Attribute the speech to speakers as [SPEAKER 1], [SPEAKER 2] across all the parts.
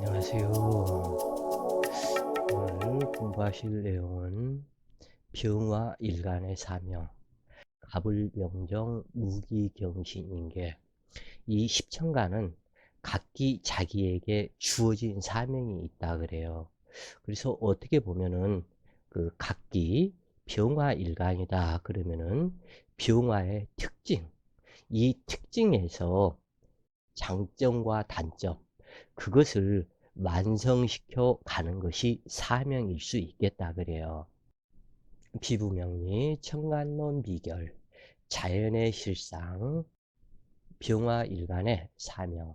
[SPEAKER 1] 안녕하세요. 오늘 공부하실 내용은 병화 일간의 사명, 갑을병정 무기경신인계 이 십천간은 각기 자기에게 주어진 사명이 있다 그래요. 그래서 어떻게 보면은 그 각기 병화 일간이다 그러면은 병화의 특징, 이 특징에서 장점과 단점 그것을 완성시켜 가는 것이 사명일 수 있겠다 그래요. 피부명리, 청간론 비결, 자연의 실상, 병화 일간의 사명.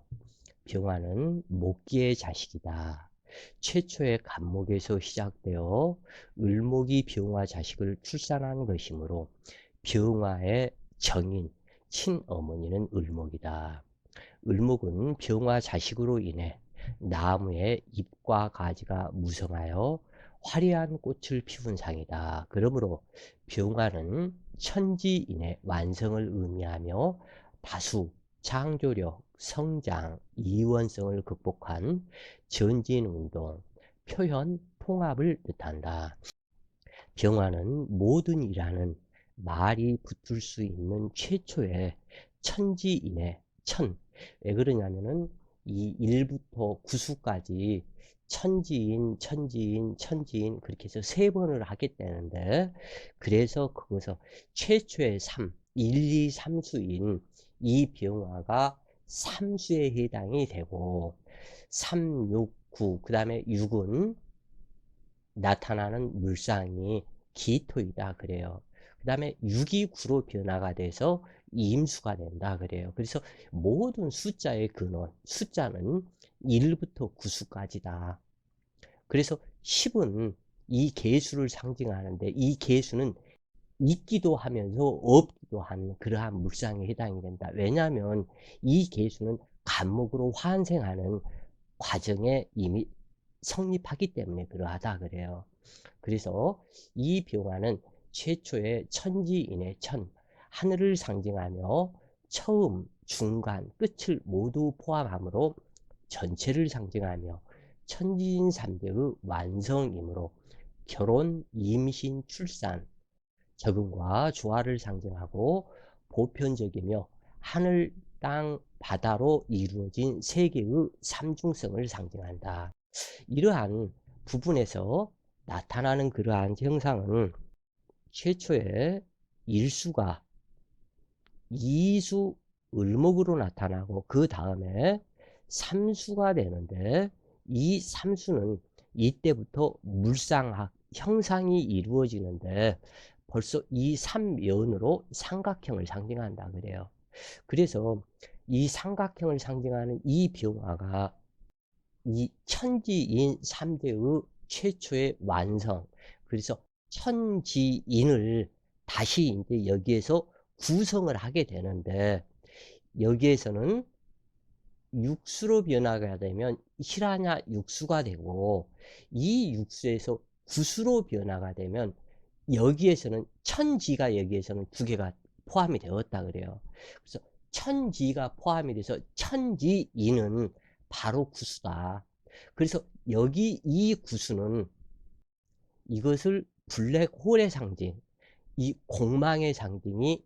[SPEAKER 1] 병화는 목기의 자식이다. 최초의 간목에서 시작되어 을목이 병화 자식을 출산한 것이므로 병화의 정인, 친어머니는 을목이다. 을목은 병화 자식으로 인해 나무의 잎과 가지가 무성하여 화려한 꽃을 피운 상이다. 그러므로 병화는 천지인의 완성을 의미하며 다수, 창조력, 성장, 이원성을 극복한 전진운동, 표현, 통합을 뜻한다. 병화는 모든 이라는 말이 붙을 수 있는 최초의 천지인의 천, 왜 그러냐면은 이 1부터 9수까지 천지인, 천지인, 천지인 그렇게 해서 세 번을 하게 되는데 그래서 그것을 최초의 3, 1, 2, 3수인 이 병화가 3수에 해당이 되고 3, 6, 9, 그 다음에 6은 나타나는 물상이 기토이다 그래요. 그 다음에 6이 9로 변화가 돼서 임수가 된다 그래요. 그래서 모든 숫자의 근원, 숫자는 1부터 9수까지다. 그래서 10은 이 개수를 상징하는데 이 개수는 있기도 하면서 없기도 한 그러한 물상에 해당이 된다. 왜냐하면 이 개수는 간목으로 환생하는 과정에 이미 성립하기 때문에 그러하다 그래요. 그래서 이 병화는 최초의 천지인의 천, 하늘을 상징하며 처음, 중간, 끝을 모두 포함하므로 전체를 상징하며 천지인 삼대의 완성이므로 결혼, 임신, 출산, 적응과 조화를 상징하고 보편적이며 하늘, 땅, 바다로 이루어진 세계의 삼중성을 상징한다. 이러한 부분에서 나타나는 그러한 형상은 최초의 일수가 이수 을목으로 나타나고 그 다음에 삼수가 되는데 이 삼수는 이때부터 물상학 형상이 이루어지는데 벌써 이 삼면으로 삼각형을 상징한다 그래요. 그래서 이 삼각형을 상징하는 이 병화가 이 천지인 삼대의 최초의 완성. 그래서 천지인을 다시 이제 여기에서 구성을 하게 되는데 여기에서는 육수로 변화가 되면 실하냐 육수가 되고 이 육수에서 구수로 변화가 되면 여기에서는 천지가 여기에서는 두 개가 포함이 되었다 그래요. 그래서 천지가 포함이 돼서 천지인은 바로 구수다. 그래서 여기 이 구수는 이것을 블랙홀의 상징, 이 공망의 상징이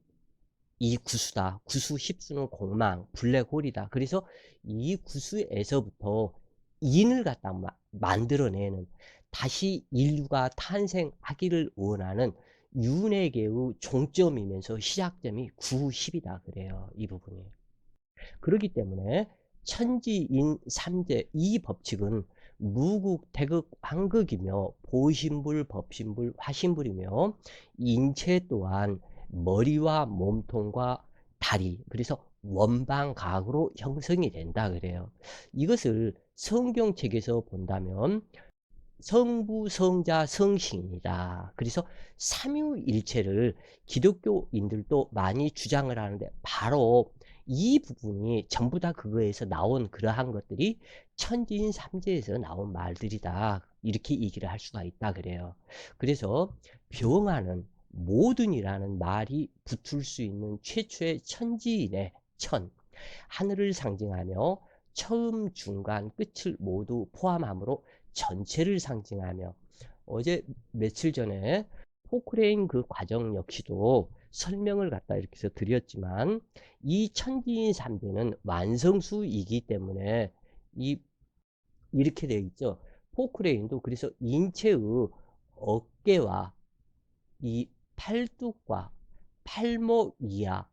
[SPEAKER 1] 이 구수다. 구수 십수는 공망, 블랙홀이다. 그래서 이 구수에서부터 인을 갖다 마, 만들어내는 다시 인류가 탄생하기를 원하는 윤회계의 종점이면서 시작점이 구십이다 그래요. 이 부분이. 그렇기 때문에 천지인 삼재 이 법칙은 무국, 태극, 황극이며 보신불, 법신불, 화신불이며 인체 또한 머리와 몸통과 다리 그래서 원방각으로 형성이 된다 그래요. 이것을 성경책에서 본다면 성부, 성자, 성신이다. 그래서 삼위일체를 기독교인들도 많이 주장을 하는데 바로 이 부분이 전부 다 그거에서 나온 그러한 것들이 천지인 삼재에서 나온 말들이다. 이렇게 얘기를 할 수가 있다 그래요. 그래서 병화는 모든이라는 말이 붙을 수 있는 최초의 천지인의 천, 하늘을 상징하며 처음, 중간, 끝을 모두 포함함으로 전체를 상징하며 어제 며칠 전에 포크레인 그 과정 역시도 설명을 갖다 이렇게 해서 드렸지만 이 천지인 삼재는 완성수이기 때문에 이 이렇게 되어 있죠. 포크레인도 그래서 인체의 어깨와 이 팔뚝과 팔목 이하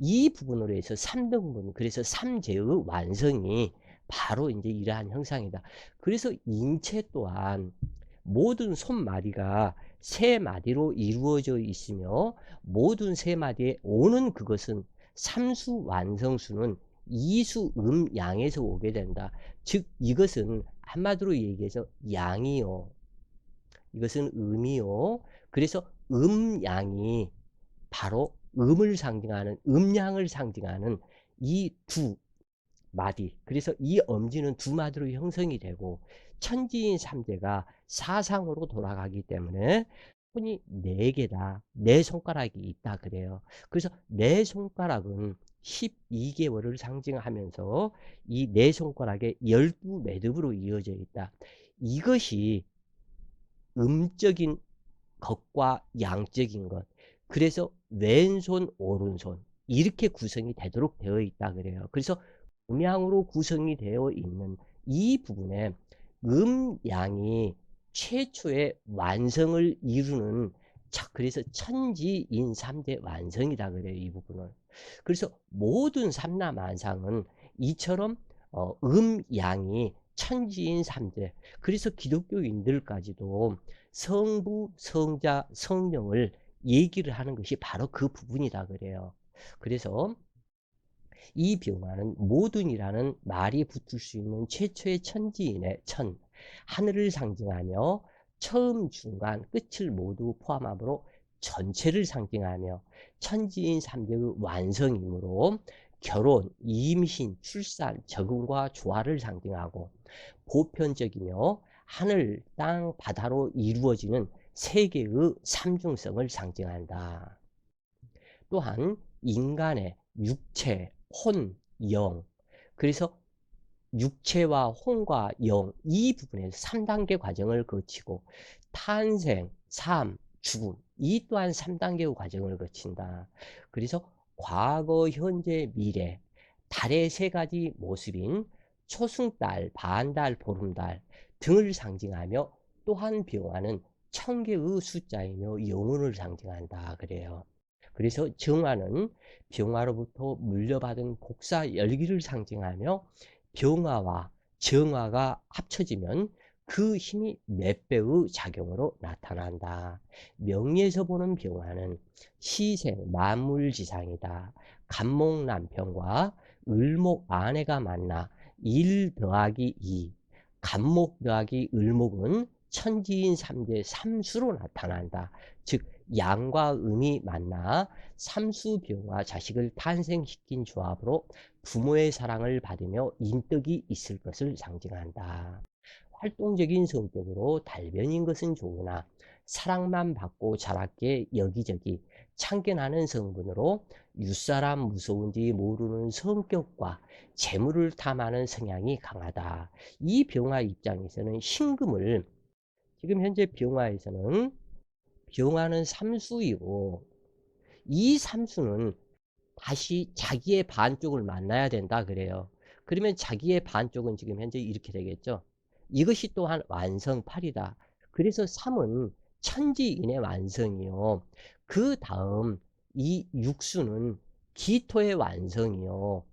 [SPEAKER 1] 이 부분으로 해서 3등분 그래서 삼재의 완성이 바로 이제 이러한 형상이다. 그래서 인체 또한 모든 손마디가 세 마디로 이루어져 있으며 모든 세 마디에 오는 그것은 삼수 완성수는 이수 음 양에서 오게 된다. 즉 이것은 한마디로 얘기해서 양이요. 이것은 음이요. 그래서 음양이 바로 음을 상징하는 음양을 상징하는 이 두 마디. 그래서 이 엄지는 두 마디로 형성이 되고 천지인 삼재가 사상으로 돌아가기 때문에 손이 네 개다. 네 손가락이 있다 그래요. 그래서 네 손가락은 12개월을 상징하면서 이 네 손가락에 12매듭으로 이어져 있다. 이것이 음적인 것과 양적인 것. 그래서 왼손, 오른손 이렇게 구성이 되도록 되어 있다 그래요. 그래서 음양으로 구성이 되어 있는 이 부분에 음양이 최초의 완성을 이루는 자, 그래서 천지인 삼재 완성이다 그래요. 이 부분을. 그래서 모든 삼라만상은 이처럼 어, 음양이 천지인 삼재. 그래서 기독교인들까지도 성부, 성자, 성령을 얘기를 하는 것이 바로 그 부분이다 그래요. 그래서 이 병화는 모든이라는 말이 붙을 수 있는 최초의 천지인의 천, 하늘을 상징하며 처음, 중간, 끝을 모두 포함함으로 전체를 상징하며 천지인 삼재의 완성이므로 결혼, 임신, 출산, 적응과 조화를 상징하고 보편적이며 하늘, 땅, 바다로 이루어지는 세계의 삼중성을 상징한다. 또한 인간의 육체, 혼, 영. 그래서 육체와 혼과 영, 이 부분에서 3단계 과정을 거치고 탄생, 삶, 죽음, 이 또한 3단계의 과정을 거친다. 그래서 과거, 현재, 미래, 달의 세 가지 모습인 초승달, 반달, 보름달 등을 상징하며 또한 병화는 천 개의 숫자이며 영혼을 상징한다 그래요. 그래서 정화는 병화로부터 물려받은 복사 열기를 상징하며 병화와 정화가 합쳐지면 그 힘이 몇 배의 작용으로 나타난다. 명리에서 보는 병화는 시생, 만물지상이다. 간목 남편과 을목 아내가 만나 1 더하기 2, 간목 더하기 을목은 천지인 삼재 삼수로 나타난다. 즉 양과 음이 만나 삼수 병화 자식을 탄생시킨 조합으로 부모의 사랑을 받으며 인덕이 있을 것을 상징한다. 활동적인 성격으로 달변인 것은 좋으나 사랑만 받고 자랐기에 여기저기 참견하는 성분으로 윗사람 무서운지 모르는 성격과 재물을 탐하는 성향이 강하다. 이 병화 입장에서는 신금을 지금 현재 병화에서는 병화는 삼수이고 이 삼수는 다시 자기의 반쪽을 만나야 된다 그래요. 그러면 자기의 반쪽은 지금 현재 이렇게 되겠죠. 이것이 또한 완성팔이다. 그래서 3은 천지인의 완성이요. 그 다음 이 육수는 기토의 완성이요.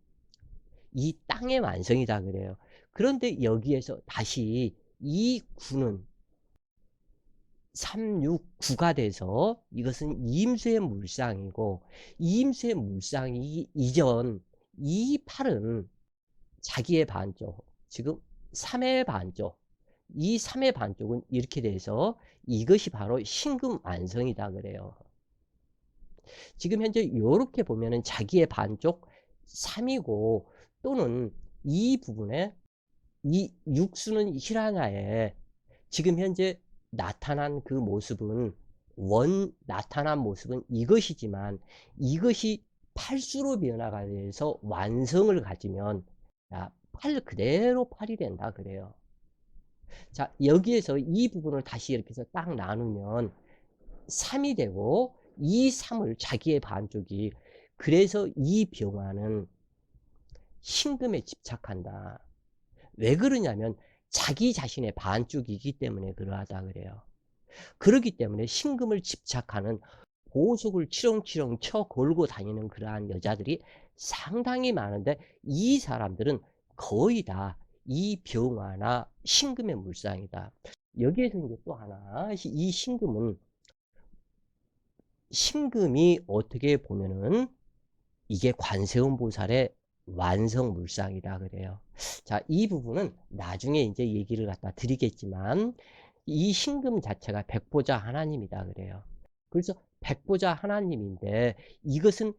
[SPEAKER 1] 이 땅의 완성이다 그래요. 그런데 여기에서 다시 이 구는 3, 6, 9가 돼서 이것은 임수의 물상이고 임수의 물상이 이전 이 팔은 자기의 반쪽 지금 3의 반쪽 이 3의 반쪽은 이렇게 돼서 이것이 바로 신금 완성이다 그래요. 지금 현재 이렇게 보면은 자기의 반쪽 3이고 또는 이 부분에 이 육수는 히라냐에 지금 현재 나타난 그 모습은 원 나타난 모습은 이것이지만 이것이 팔수로 변화가 돼서 완성을 가지면 자, 팔 그대로 팔이 된다 그래요. 자, 여기에서 이 부분을 다시 이렇게 해서 딱 나누면 3이 되고 이 3을 자기의 반쪽이 그래서 이 병화는 신금에 집착한다. 왜 그러냐면 자기 자신의 반쪽이기 때문에 그러하다 그래요. 그렇기 때문에 신금을 집착하는 보석을 치렁치렁 쳐 걸고 다니는 그러한 여자들이 상당히 많은데 이 사람들은 거의 다 이 병화나 신금의 물상이다. 여기에서 이제 또 하나 이 신금은 신금이 어떻게 보면은 이게 관세음 보살의 완성 물상이다 그래요. 자, 이 부분은 나중에 이제 얘기를 갖다 드리겠지만 이 신금 자체가 백보자 하나님이다 그래요. 그래서 백보자 하나님인데 이것은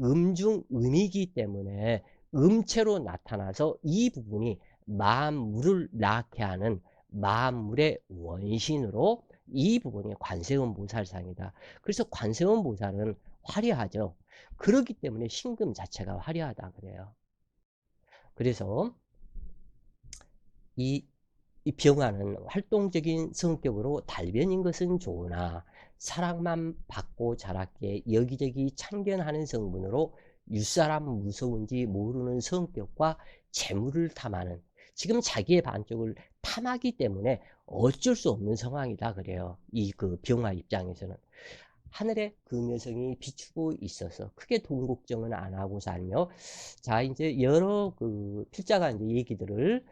[SPEAKER 1] 음중 음이기 때문에 음체로 나타나서 이 부분이 만물을 낳게 하는 만물의 원신으로 이 부분이 관세음 보살상이다. 그래서 관세음 보살은 화려하죠. 그렇기 때문에 신금 자체가 화려하다 그래요. 그래서 이, 이 병화는 활동적인 성격으로 달변인 것은 좋으나 사랑만 받고 자랐기에 여기저기 참견하는 성분으로 윗사람 무서운지 모르는 성격과 재물을 탐하는 지금 자기의 반쪽을 탐하기 때문에 어쩔 수 없는 상황이다 그래요. 이 그 병화 입장에서는. 하늘에 그 여성이 비추고 있어서 크게 돈 걱정은 안 하고 살며 자 이제 여러 그 필자가 이제 얘기들을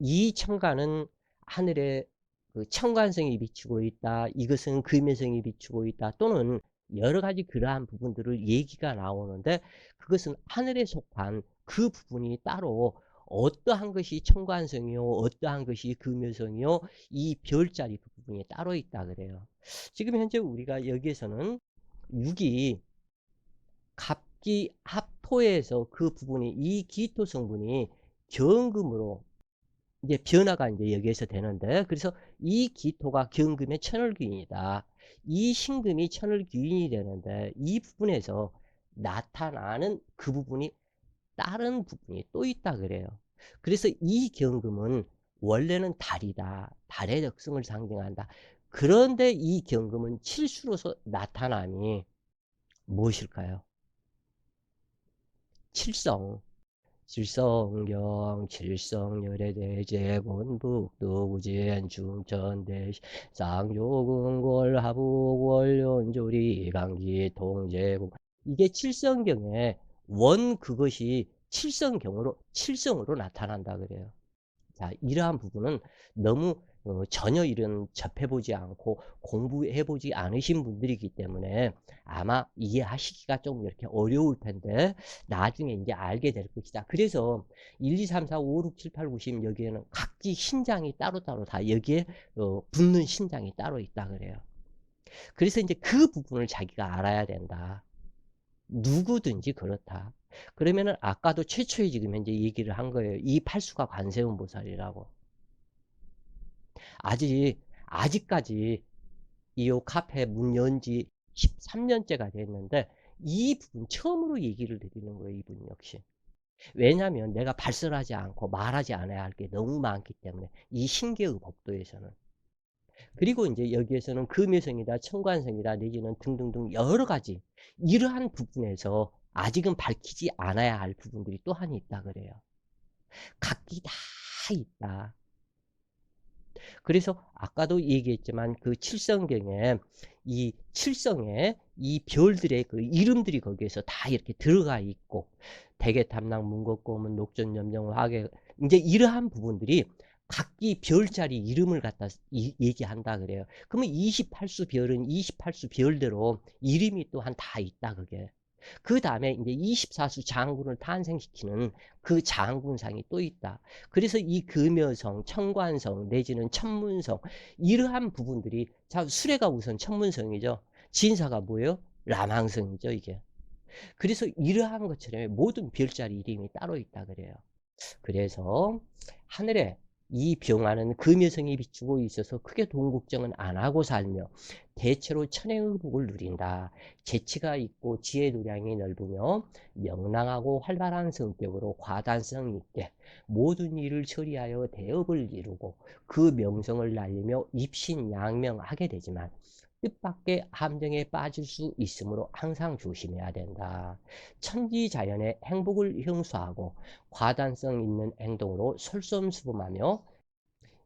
[SPEAKER 1] 이 청간은 하늘에 그 청관성이 비추고 있다 이것은 금여성이 비추고 있다 또는 여러 가지 그러한 부분들을 얘기가 나오는데 그것은 하늘에 속한 그 부분이 따로 어떠한 것이 청관성이요 어떠한 것이 금여성이요 이 별자리 그 부분이 따로 있다 그래요 지금 현재 우리가 여기에서는 6이 갑기 합토에서 그 부분이 이 기토 성분이 경금으로 이제 변화가 이제 여기에서 되는데 그래서 이 기토가 경금의 천을귀인이다. 이 신금이 천을 귀인이 되는데 이 부분에서 나타나는 그 부분이 다른 부분이 또 있다 그래요. 그래서 이 경금은 원래는 달이다. 달의 적성을 상징한다. 그런데 이 경금은 칠수로서 나타남이 무엇일까요? 칠성. 칠성경, 칠성열애대제, 본북도, 우진, 중천대, 쌍조궁골, 하북월, 연조리, 강기, 통제국. 이게 칠성경의 원 그것이 칠성경으로, 칠성으로 나타난다 그래요. 자, 이러한 부분은 너무 어, 전혀 이런 접해보지 않고 공부해보지 않으신 분들이기 때문에 아마 이해하시기가 좀 이렇게 어려울 텐데 나중에 이제 알게 될 것이다. 그래서 1, 2, 3, 4, 5, 6, 7, 8, 9, 10 여기에는 각기 신장이 따로따로 다 여기에 어, 붙는 신장이 따로 있다 그래요. 그래서 이제 그 부분을 자기가 알아야 된다. 누구든지 그렇다. 그러면은 아까도 최초에 지금 현재 얘기를 한 거예요. 이 팔수가 관세음 보살이라고. 아직 아직까지 이 카페 문 연지 13년째가 됐는데 이 부분 처음으로 얘기를 드리는 거예요. 이분 역시. 왜냐하면 내가 발설하지 않고 말하지 않아야 할 게 너무 많기 때문에 이 신계의 법도에서는 그리고 이제 여기에서는 금여성이다, 청관성이다, 내지는 등등등 여러 가지 이러한 부분에서 아직은 밝히지 않아야 할 부분들이 또한 있다 그래요. 각기 다 있다. 그래서 아까도 얘기했지만 그 칠성경에 이 칠성에 이 별들의 그 이름들이 거기에서 다 이렇게 들어가 있고 대개 탐락 문곡고문 녹전 염정 화계 이제 이러한 부분들이 각기 별자리 이름을 갖다 이, 얘기한다 그래요. 그러면 28수 별은 28수 별대로 이름이 또한 다 있다 그게. 그 다음에 이제 24수 장군을 탄생시키는 그 장군상이 또 있다. 그래서 이 금여성, 청관성 내지는 천문성 이러한 부분들이 자 수레가 우선 천문성이죠. 진사가 뭐예요? 라망성이죠 이게. 그래서 이러한 것처럼 모든 별자리 이름이 따로 있다 그래요. 그래서 하늘에 이 병화는 금여성이 비추고 있어서 크게 돈 걱정은 안 하고 살며 대체로 천행의 복을 누린다. 재치가 있고 지혜 도량이 넓으며 명랑하고 활발한 성격으로 과단성 있게 모든 일을 처리하여 대업을 이루고 그 명성을 날리며 입신양명하게 되지만 뜻밖의 함정에 빠질 수 있으므로 항상 조심해야 된다. 천지자연의 행복을 형수하고 과단성 있는 행동으로 솔선수범하며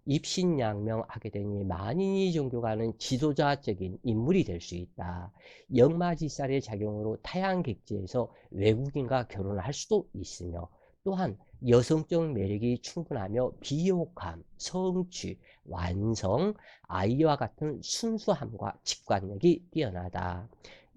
[SPEAKER 1] 입신양명하게 되니 만인이 종교가는 지도자적인 인물이 될 수 있다. 역마지살의 작용으로 타양객지에서 외국인과 결혼을 할 수도 있으며 또한 여성적 매력이 충분하며 비호감, 성취, 완성, 아이와 같은 순수함과 직관력이 뛰어나다.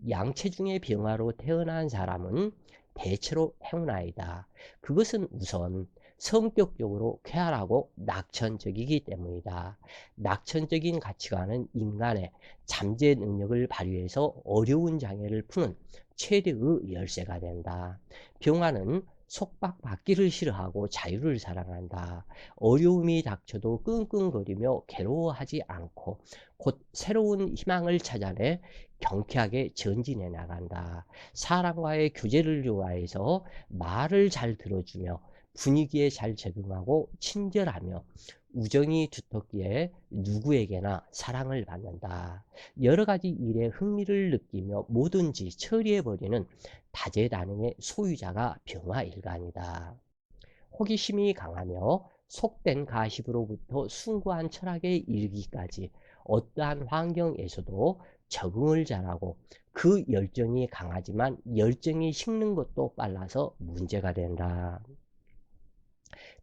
[SPEAKER 1] 양체중의 병화로 태어난 사람은 대체로 행운아이다. 그것은 우선 성격적으로 쾌활하고 낙천적이기 때문이다. 낙천적인 가치관은 인간의 잠재 능력을 발휘해서 어려운 장애를 푸는 최대의 열쇠가 된다. 병화는 속박받기를 싫어하고 자유를 사랑한다. 어려움이 닥쳐도 끙끙거리며 괴로워하지 않고 곧 새로운 희망을 찾아내 경쾌하게 전진해 나간다. 사람과의 교제를 좋아해서 말을 잘 들어주며 분위기에 잘 적응하고 친절하며 우정이 두텁기에 누구에게나 사랑을 받는다. 여러 가지 일에 흥미를 느끼며 뭐든지 처리해버리는 다재다능의 소유자가 병화일간이다. 호기심이 강하며 속된 가십으로부터 숭고한 철학에 이르기까지 어떠한 환경에서도 적응을 잘하고 그 열정이 강하지만 열정이 식는 것도 빨라서 문제가 된다.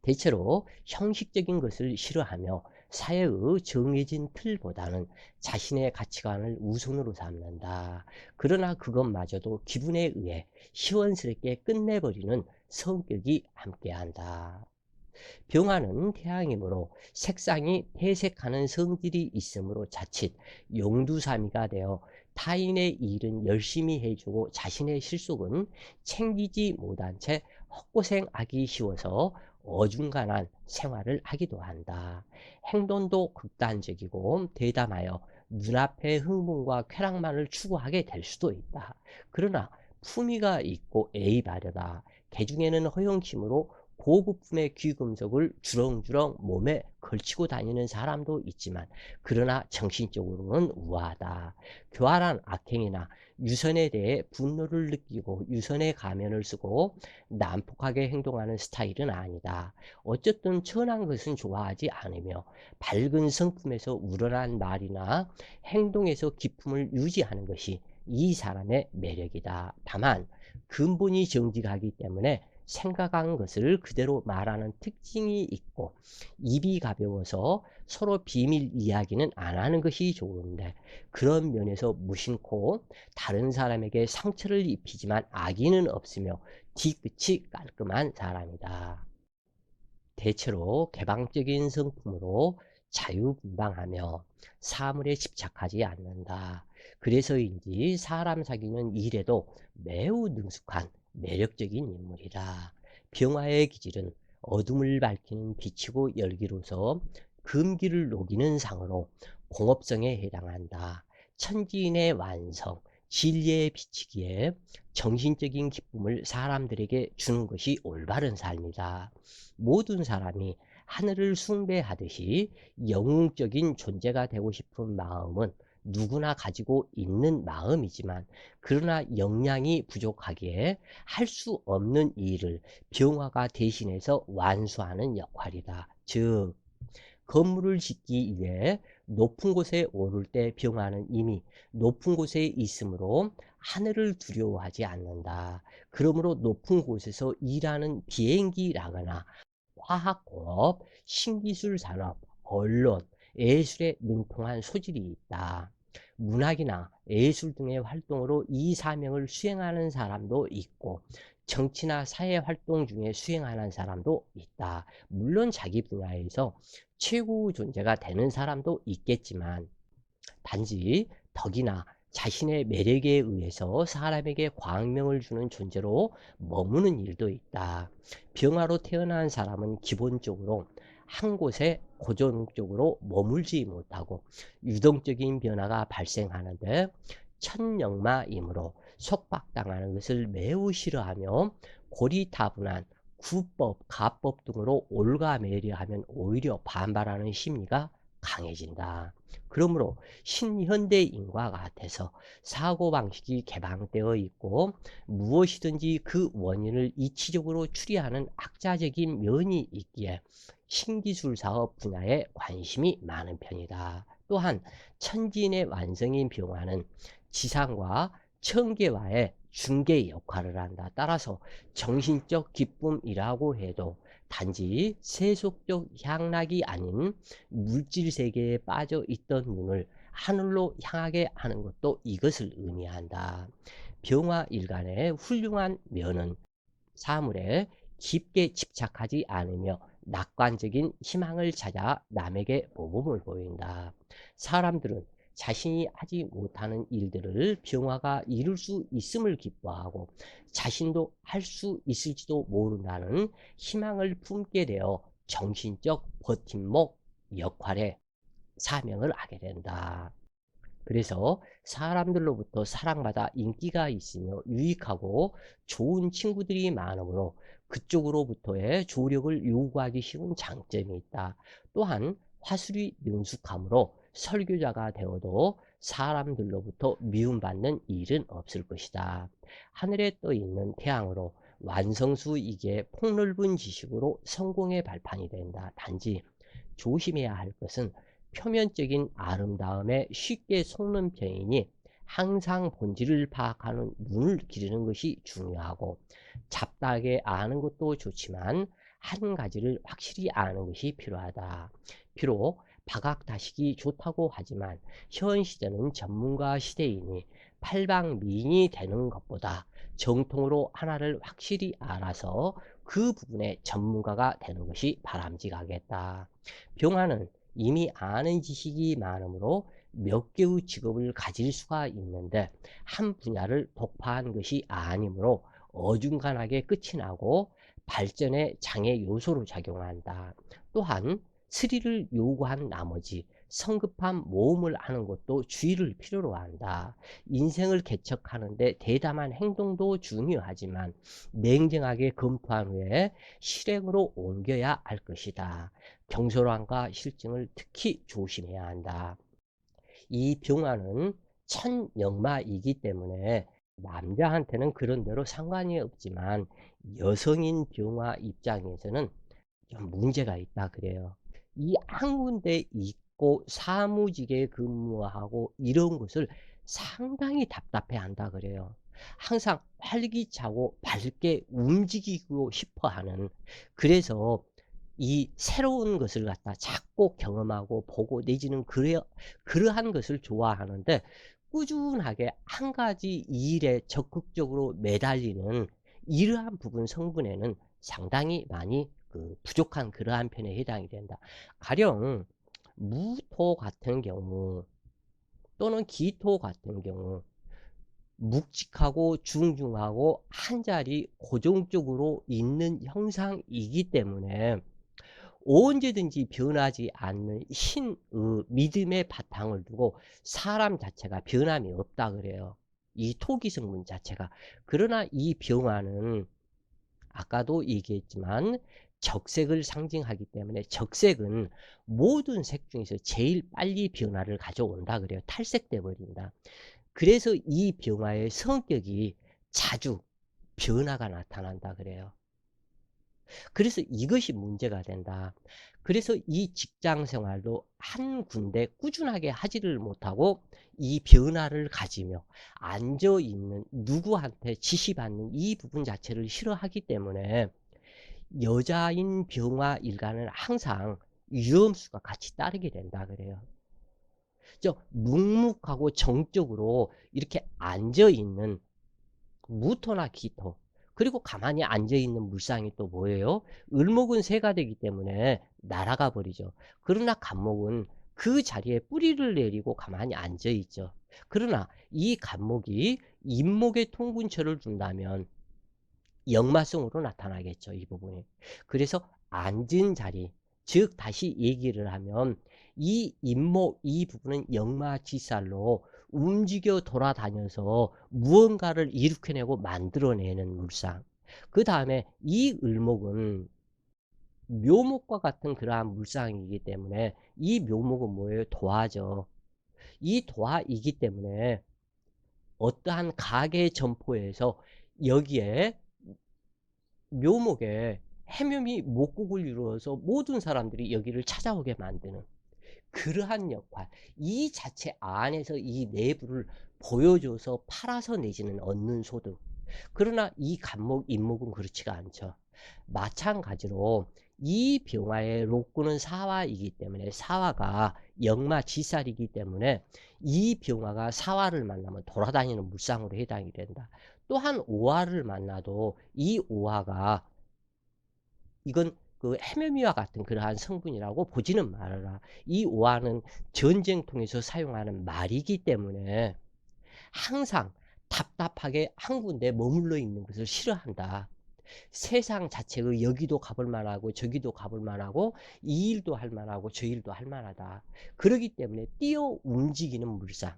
[SPEAKER 1] 대체로 형식적인 것을 싫어하며 사회의 정해진 틀보다는 자신의 가치관을 우선으로 삼는다. 그러나 그것마저도 기분에 의해 시원스럽게 끝내버리는 성격이 함께한다. 병화는 태양이므로 색상이 퇴색하는 성질이 있으므로 자칫 용두사미가 되어 타인의 일은 열심히 해주고 자신의 실속은 챙기지 못한 채 헛고생하기 쉬워서 어중간한 생활을 하기도 한다. 행동도 극단적이고 대담하여 눈앞의 흥분과 쾌락만을 추구하게 될 수도 있다. 그러나 품위가 있고 예의 바르다. 개중에는 허영심으로 고급품의 귀금속을 주렁주렁 몸에 걸치고 다니는 사람도 있지만 그러나 정신적으로는 우아하다. 교활한 악행이나 유선에 대해 분노를 느끼고 유선의 가면을 쓰고 난폭하게 행동하는 스타일은 아니다. 어쨌든 천한 것은 좋아하지 않으며 밝은 성품에서 우러난 말이나 행동에서 기품을 유지하는 것이 이 사람의 매력이다. 다만 근본이 정직하기 때문에 생각한 것을 그대로 말하는 특징이 있고 입이 가벼워서 서로 비밀 이야기는 안 하는 것이 좋은데 그런 면에서 무심코 다른 사람에게 상처를 입히지만 악의는 없으며 뒤끝이 깔끔한 사람이다. 대체로 개방적인 성품으로 자유분방하며 사물에 집착하지 않는다. 그래서인지 사람 사귀는 일에도 매우 능숙한 매력적인 인물이다. 병화의 기질은 어둠을 밝히는 빛이고 열기로서 금기를 녹이는 상으로 공업성에 해당한다. 천지인의 완성, 진리에 비치기에 정신적인 기쁨을 사람들에게 주는 것이 올바른 삶이다. 모든 사람이 하늘을 숭배하듯이 영웅적인 존재가 되고 싶은 마음은 누구나 가지고 있는 마음이지만 그러나 역량이 부족하기에 할 수 없는 일을 병화가 대신해서 완수하는 역할이다. 즉 건물을 짓기 위해 높은 곳에 오를 때 병화는 이미 높은 곳에 있으므로 하늘을 두려워하지 않는다. 그러므로 높은 곳에서 일하는 비행기라거나 화학공업, 신기술 산업, 언론, 예술에 능통한 소질이 있다. 문학이나 예술 등의 활동으로 이 사명을 수행하는 사람도 있고 정치나 사회 활동 중에 수행하는 사람도 있다. 물론 자기 분야에서 최고 존재가 되는 사람도 있겠지만 단지 덕이나 자신의 매력에 의해서 사람에게 광명을 주는 존재로 머무는 일도 있다. 병화로 태어난 사람은 기본적으로 한 곳에 고정적으로 머물지 못하고 유동적인 변화가 발생하는데 천영마이므로 속박당하는 것을 매우 싫어하며 고리타분한 구법, 가법 등으로 올가매리하면 오히려 반발하는 심리가 강해진다. 그러므로 신현대인과 같아서 사고방식이 개방되어 있고 무엇이든지 그 원인을 이치적으로 추리하는 학자적인 면이 있기에 신기술 사업 분야에 관심이 많은 편이다. 또한 천진의 완성인 병화는 지상과 천계와의 중개 역할을 한다. 따라서 정신적 기쁨이라고 해도 단지 세속적 향락이 아닌 물질 세계에 빠져 있던 눈을 하늘로 향하게 하는 것도 이것을 의미한다. 병화 일간의 훌륭한 면은 사물에 깊게 집착하지 않으며 낙관적인 희망을 찾아 남에게 모범을 보인다. 사람들은 자신이 하지 못하는 일들을 병화가 이룰 수 있음을 기뻐하고 자신도 할 수 있을지도 모른다는 희망을 품게 되어 정신적 버팀목 역할에 사명을 하게 된다. 그래서 사람들로부터 사랑받아 인기가 있으며 유익하고 좋은 친구들이 많으므로 그쪽으로부터의 조력을 요구하기 쉬운 장점이 있다. 또한 화술이 능숙함으로 설교자가 되어도 사람들로부터 미움받는 일은 없을 것이다. 하늘에 떠 있는 태양으로 완성수이기에 폭넓은 지식으로 성공의 발판이 된다. 단지 조심해야 할 것은 표면적인 아름다움에 쉽게 속는 편이니 항상 본질을 파악하는 눈을 기르는 것이 중요하고 잡다하게 아는 것도 좋지만 한 가지를 확실히 아는 것이 필요하다. 비록 박학다식이 좋다고 하지만 현 시대는 전문가 시대이니 팔방미인이 되는 것보다 정통으로 하나를 확실히 알아서 그 부분에 전문가가 되는 것이 바람직하겠다. 병화는 이미 아는 지식이 많으므로 몇 개의 직업을 가질 수가 있는데 한 분야를 독파한 것이 아니므로 어중간하게 끝이 나고 발전의 장애 요소로 작용한다. 또한 스릴을 요구한 나머지 성급한 모험을 하는 것도 주의를 필요로 한다. 인생을 개척하는데 대담한 행동도 중요하지만 냉정하게 검토한 후에 실행으로 옮겨야 할 것이다. 경솔함과 실증을 특히 조심해야 한다. 이 병화는 천영마이기 때문에 남자한테는 그런 대로 상관이 없지만 여성인 병화 입장에서는 좀 문제가 있다 그래요. 이 한 군데 있고 사무직에 근무하고 이런 것을 상당히 답답해 한다 그래요. 항상 활기차고 밝게 움직이고 싶어 하는 그래서 이 새로운 것을 갖다 자꾸 경험하고 보고 내지는 그래, 그러한 것을 좋아하는데 꾸준하게 한 가지 일에 적극적으로 매달리는 이러한 부분 성분에는 상당히 많이 그 부족한 그러한 편에 해당이 된다. 가령 무토 같은 경우 또는 기토 같은 경우 묵직하고 중중하고 한 자리 고정적으로 있는 형상이기 때문에 언제든지 변하지 않는 신의 믿음의 바탕을 두고 사람 자체가 변함이 없다 그래요. 이 토기 성분 자체가. 그러나 이 병화는 아까도 얘기했지만 적색을 상징하기 때문에 적색은 모든 색 중에서 제일 빨리 변화를 가져온다 그래요. 탈색돼 버린다. 그래서 이 병화의 성격이 자주 변화가 나타난다 그래요. 그래서 이것이 문제가 된다. 그래서 이 직장 생활도 한 군데 꾸준하게 하지를 못하고 이 변화를 가지며 앉아 있는 누구한테 지시받는 이 부분 자체를 싫어하기 때문에 여자인 병화 일간은 항상 위험수가 같이 따르게 된다 그래요. 저 묵묵하고 정적으로 이렇게 앉아 있는 무토나 기토 그리고 가만히 앉아있는 물상이 또 뭐예요? 을목은 새가 되기 때문에 날아가 버리죠. 그러나 간목은 그 자리에 뿌리를 내리고 가만히 앉아 있죠. 그러나 이 간목이 인목의 통분처를 준다면 역마성으로 나타나겠죠. 이 부분이. 그래서 앉은 자리, 즉 다시 얘기를 하면 이 인목 이 부분은 역마지살로 움직여 돌아다녀서 무언가를 일으켜내고 만들어내는 물상. 그 다음에 이 을목은 묘목과 같은 그러한 물상이기 때문에 이 묘목은 뭐예요? 도화죠. 이 도화이기 때문에 어떠한 가계 점포에서 여기에 묘목에 해묘미 목국을 이루어서 모든 사람들이 여기를 찾아오게 만드는 그러한 역할 이 자체 안에서 이 내부를 보여줘서 팔아서 내지는 얻는 소득. 그러나 이 간목 인목은 그렇지가 않죠. 마찬가지로 이 병화의 록구는 사화이기 때문에 사화가 역마지살이기 때문에 이 병화가 사화를 만나면 돌아다니는 물상으로 해당이 된다. 또한 오화를 만나도 이 오화가 이건 그 해묘미와 같은 그러한 성분이라고 보지는 말아라. 이 오화는 전쟁통에서 사용하는 말이기 때문에 항상 답답하게 한 군데 머물러 있는 것을 싫어한다. 세상 자체가 여기도 가볼 만하고 저기도 가볼 만하고 이 일도 할 만하고 저 일도 할 만하다. 그러기 때문에 뛰어 움직이는 물상.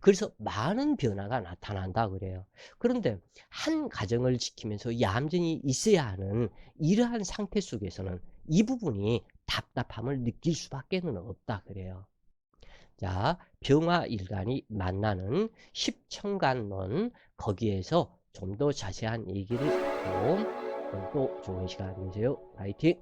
[SPEAKER 1] 그래서 많은 변화가 나타난다 그래요. 그런데 한 가정을 지키면서 얌전히 있어야 하는 이러한 상태 속에서는 이 부분이 답답함을 느낄 수밖에는 없다 그래요. 자, 병화 일간이 만나는 십천간론 거기에서 좀 더 자세한 얘기를 듣고 또 좋은 시간 되세요. 파이팅!